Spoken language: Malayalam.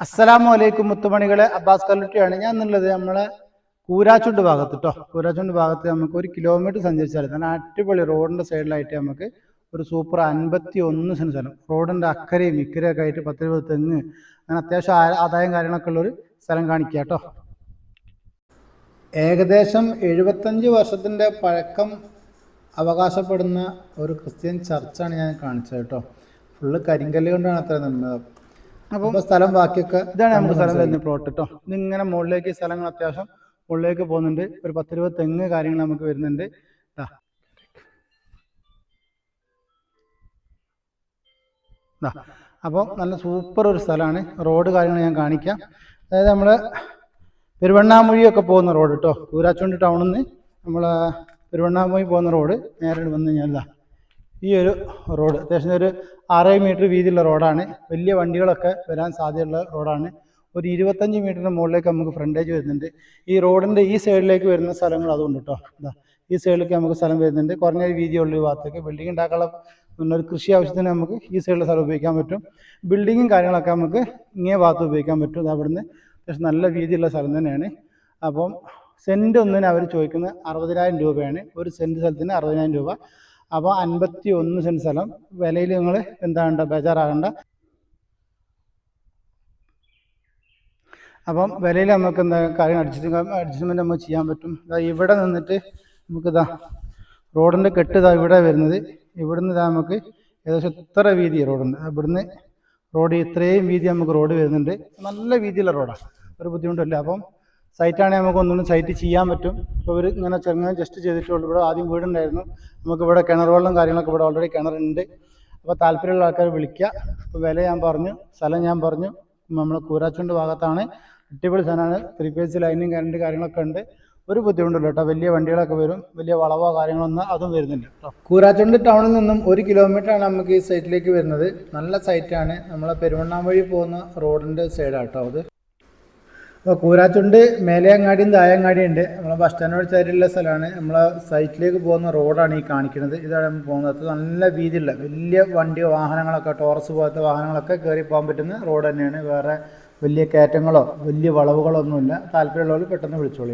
അസ്സലാമു അലൈക്കും മുത്തുമണികളെ അബ്ബാസ് കല്ലുട്ടിയാണ്. ഞാൻ എന്നുള്ളത് നമ്മളെ കൂരാച്ചുണ്ട് ഭാഗത്ത് കേട്ടോ കൂരാച്ചുണ്ട് ഭാഗത്ത് നമുക്ക് ഒരു കിലോമീറ്റർ സഞ്ചരിച്ചാൽ നല്ല അടിപൊളി റോഡിന്റെ സൈഡിലായിട്ട് നമുക്ക് ഒരു സൂപ്പർ അൻപത്തി ഒന്ന് സെന്റ് സ്ഥലം. റോഡിന്റെ അക്കരയും ഇക്കരയൊക്കെ ആയിട്ട് പത്ത് തെങ്ങ് അങ്ങനെ അത്യാവശ്യം ആദായം കാര്യങ്ങളൊക്കെ ഉള്ളൊരു സ്ഥലം കാണിക്കുക കേട്ടോ ഏകദേശം എഴുപത്തഞ്ച് വർഷത്തിന്റെ പഴക്കം അവകാശപ്പെടുന്ന ഒരു ക്രിസ്ത്യൻ ചർച്ചാണ് ഞാൻ കാണിച്ചത് കേട്ടോ ഫുള്ള് കരിങ്കല്ല് കൊണ്ടാണ് അത്ര നിർമ്മിതം അപ്പോൾ സ്ഥലം ബാക്കിയൊക്കെ ഇതാണ് നമുക്ക് സ്ഥലം വരുന്ന പ്ലോട്ട് കേട്ടോ ഇതിങ്ങനെ മുകളിലേക്ക് സ്ഥലങ്ങൾ അത്യാവശ്യം മുകളിലേക്ക് പോകുന്നുണ്ട്. ഒരു പത്തിരുപത് തെങ്ങ് കാര്യങ്ങൾ നമുക്ക് വരുന്നുണ്ട്. അപ്പോൾ നല്ല സൂപ്പർ ഒരു സ്ഥലമാണ്. റോഡ് കാര്യങ്ങൾ ഞാൻ കാണിക്കാം. അതായത് നമ്മൾ പെരുവണ്ണാമൊഴിയൊക്കെ പോകുന്ന റോഡ് കേട്ടോ കൂരാച്ചുണ്ട് ടൗണിൽ നിന്ന് നമ്മൾ പെരുവണ്ണാമൊഴി പോകുന്ന റോഡ് നേരെ വന്നു കഴിഞ്ഞാൽ ഈ ഒരു റോഡ് അത്യാവശ്യം ഒരു അറേ മീറ്റർ വീതിയുള്ള റോഡാണ്. വലിയ വണ്ടികളൊക്കെ വരാൻ സാധ്യതയുള്ള റോഡാണ്. ഒരു ഇരുപത്തഞ്ച് മീറ്ററിന് മുകളിലേക്ക് നമുക്ക് ഫ്രണ്ടേജ് വരുന്നുണ്ട്. ഈ റോഡിന്റെ ഈ സൈഡിലേക്ക് വരുന്ന സ്ഥലങ്ങൾ അതുകൊണ്ട് കേട്ടോ എന്താ ഈ സൈഡിലേക്ക് നമുക്ക് സ്ഥലം വരുന്നുണ്ട്. കുറഞ്ഞ വീതിയുള്ള ഒരു ഭാഗത്തേക്ക് ബിൽഡിംഗ് ഉണ്ടാക്കാനുള്ള ഒരു കൃഷി ആവശ്യത്തിന് നമുക്ക് ഈ സൈഡിലെ സ്ഥലം ഉപയോഗിക്കാൻ പറ്റും. ബിൽഡിങ്ങും കാര്യങ്ങളൊക്കെ നമുക്ക് ഇങ്ങേ ഭാഗത്ത് ഉപയോഗിക്കാൻ പറ്റും. അവിടുന്ന് അത്യാവശ്യം നല്ല വീതിയുള്ള സ്ഥലം തന്നെയാണ്. അപ്പം സെന്റ് ഒന്നിന് അവർ ചോദിക്കുന്നത് അറുപതിനായിരം രൂപയാണ്. ഒരു സെന്റ് സ്ഥലത്തിന് അറുപതിനായിരം രൂപ. അപ്പോൾ അൻപത്തി ഒന്ന് സെന്റ് സ്ഥലം. വിലയിൽ നിങ്ങൾ എന്താകണ്ട ബേജാറാകണ്ട. അപ്പം വിലയിൽ നമുക്ക് എന്താ കാര്യം അഡ്ജസ്റ്റ് അഡ്ജസ്റ്റ്മെന്റ് നമുക്ക് ചെയ്യാൻ പറ്റും. ഇതാ ഇവിടെ നിന്നിട്ട് നമുക്കിതാ റോഡിന്റെ കെട്ട് ഇതാ ഇവിടെ വരുന്നത്. ഇവിടുന്ന് ഇതാ നമുക്ക് ഏകദേശം ഇത്ര വീതി റോഡുണ്ട്? ഇവിടുന്ന് റോഡ് ഇത്രയും വീതി നമുക്ക് റോഡ് വരുന്നുണ്ട്. നല്ല വീതിയുള്ള റോഡാണ് ഒരു ബുദ്ധിമുട്ടില്ല അപ്പം സൈറ്റാണെങ്കിൽ നമുക്ക് ഒന്നും സൈറ്റ് ചെയ്യാൻ പറ്റും. ഇപ്പോൾ ഇവർ ഇങ്ങനെ ചെറുങ്ങനെ ജസ്റ്റ് ചെയ്തിട്ടുള്ളൂ. ഇവിടെ ആദ്യം വീടുണ്ടായിരുന്നു. നമുക്ക് ഇവിടെ കിണർ വെള്ളം കാര്യങ്ങളൊക്കെ ഇവിടെ ഓൾറെഡി കിണറുണ്ട്. അപ്പോൾ താല്പര്യമുള്ള ആൾക്കാർ വിളിക്കുക അപ്പോൾ വില ഞാൻ പറഞ്ഞു സ്ഥലം ഞാൻ പറഞ്ഞു. നമ്മൾ കൂരാച്ചുണ്ട് ഭാഗത്താണ്. അടിപൊളി സ്ഥലമാണ് ത്രീ പേസ് ലൈനും കറണ്ട് കാര്യങ്ങളൊക്കെ ഉണ്ട്. ഒരു ബുദ്ധിമുട്ടില്ല കേട്ടോ. വലിയ വണ്ടികളൊക്കെ വരും. വലിയ വളവോ കാര്യങ്ങളൊന്നും അതും വരുന്നില്ല കേട്ടോ. കൂരാച്ചുണ്ട് ടൗണിൽ നിന്നും ഒരു കിലോമീറ്റർ ആണ് നമുക്ക് ഈ സൈറ്റിലേക്ക് വരുന്നത്. നല്ല സൈറ്റാണ് നമ്മളെ പെരുവണ്ണാം വഴി പോകുന്ന റോഡിന്റെ സൈഡാണ് കേട്ടോ അത്. അപ്പോൾ കൂരാച്ചുണ്ട് മേലെയങ്ങാടിയും തായങ്ങാടിയും ഉണ്ട്. നമ്മളെ ബസ് സ്റ്റാൻഡിനോട് ചേരുള്ള സ്ഥലമാണ്. നമ്മളെ സൈറ്റിലേക്ക് പോകുന്ന റോഡാണ് ഈ കാണിക്കുന്നത്. ഇതാണ് നമ്മൾ പോകുന്നത്. നല്ല വീതിയുള്ള വലിയ വണ്ടി വാഹനങ്ങളൊക്കെ ടോറസ് പോലത്തെ വാഹനങ്ങളൊക്കെ കയറി പോകാൻ പറ്റുന്ന റോഡ് തന്നെയാണ്. വേറെ വലിയ കയറ്റങ്ങളോ വലിയ വളവുകളോ ഒന്നുമില്ല. താല്പര്യമുള്ളവർ പെട്ടെന്ന് വിളിച്ചോളൂ